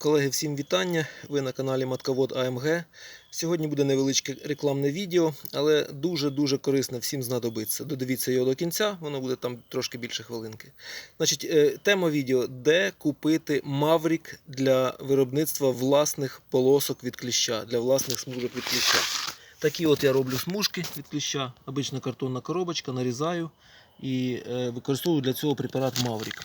Колеги, всім вітання! Ви на каналі Матковод АМГ. Сьогодні буде невеличке рекламне відео, але дуже-дуже корисне, всім знадобиться. Додивіться його до кінця, воно буде там трошки більше хвилинки. Значить, е, тема відео: де купити Маврік для виробництва власних полосок від кліща, для власних смужок від кліща. Такі от я роблю смужки від кліща, обична картонна коробочка, нарізаю і е, використовую для цього препарат Маврік.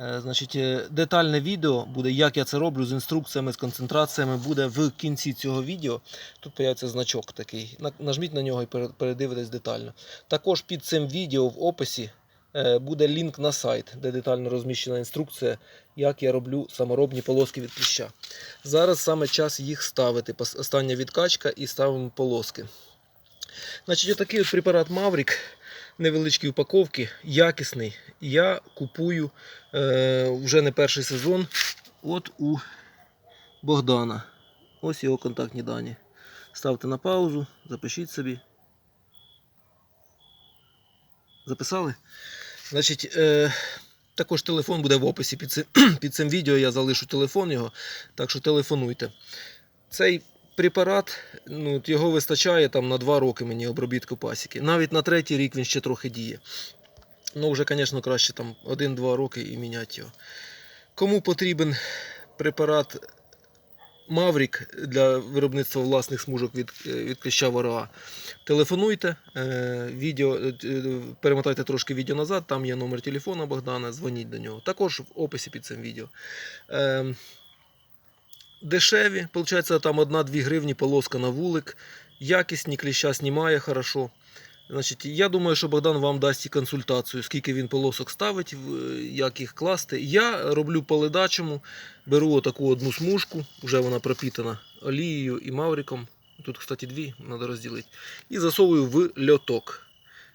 Е, Значить, е, детальне відео буде, як я це роблю з інструкціями, з концентраціями, буде в кінці цього відео. Тут появиться значок такий. Нажміть на нього і передивитесь детально. Також під цим відео в описі е, буде лінк на сайт, де детально розміщена інструкція, як я роблю саморобні полоски від кліща. Зараз саме час їх ставити. Остання відкачка і ставимо полоски. Значить, отакий от препарат Маврік, невеличкі упаковки, якісний. Я купую е, вже не перший сезон. От у Богдана. Ось його контактні дані. Ставте на паузу, запишіть собі. Записали? Значить, е, також телефон буде в описі під цим, під цим відео. Я залишу телефон його, так що телефонуйте. Цей препарат, ну, його вистачає там на 2 роки мені обробітку пасіки. Навіть на третій рік він ще трохи діє. Ну, вже, звісно, краще там 1-2 роки і міняти його. Кому потрібен препарат Маврік для виробництва власних смужок від, е, від кліща ворога, телефонуйте, е, відео, е, перемотайте трошки відео назад, там є номер телефона Богдана, дзвоніть до нього. Також в описі під цим відео. Е, дешеві, виходить, там 1-2 гривні полоска на вулик, якісні, кліща знімає хорошо. Значить, я думаю, що Богдан вам дасть і консультацію, скільки він полосок ставить, як їх класти. Я роблю по ледачому, беру отаку одну смужку, вже вона пропітана олією і мавриком. Тут, кстати, дві, треба розділити. І засовую в льоток.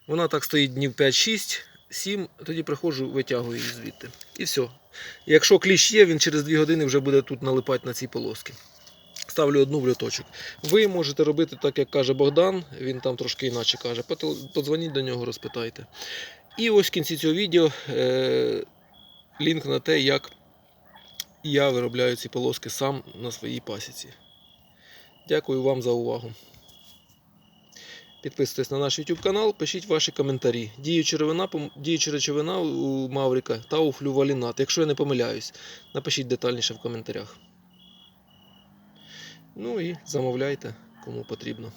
Вона так стоїть днів 5-6, 7, тоді приходжу, витягую її звідти. І все. Якщо кліщ є, він через 2 години вже буде тут налипати на ці полоски. Ставлю одну в льоточок. Ви можете робити так, як каже Богдан, він там трошки інакше каже. Подзвоніть до нього, розпитайте. І ось в кінці цього відео е- лінк на те, як я виробляю ці полоски сам на своїй пасіці. Дякую вам за увагу. Підписуйтесь на наш YouTube канал, пишіть ваші коментарі. Діюча речовина, діюча речовина у Маврика та у флювалінат. Якщо я не помиляюсь, напишіть детальніше в коментарях. Ну і замовляйте, кому потрібно.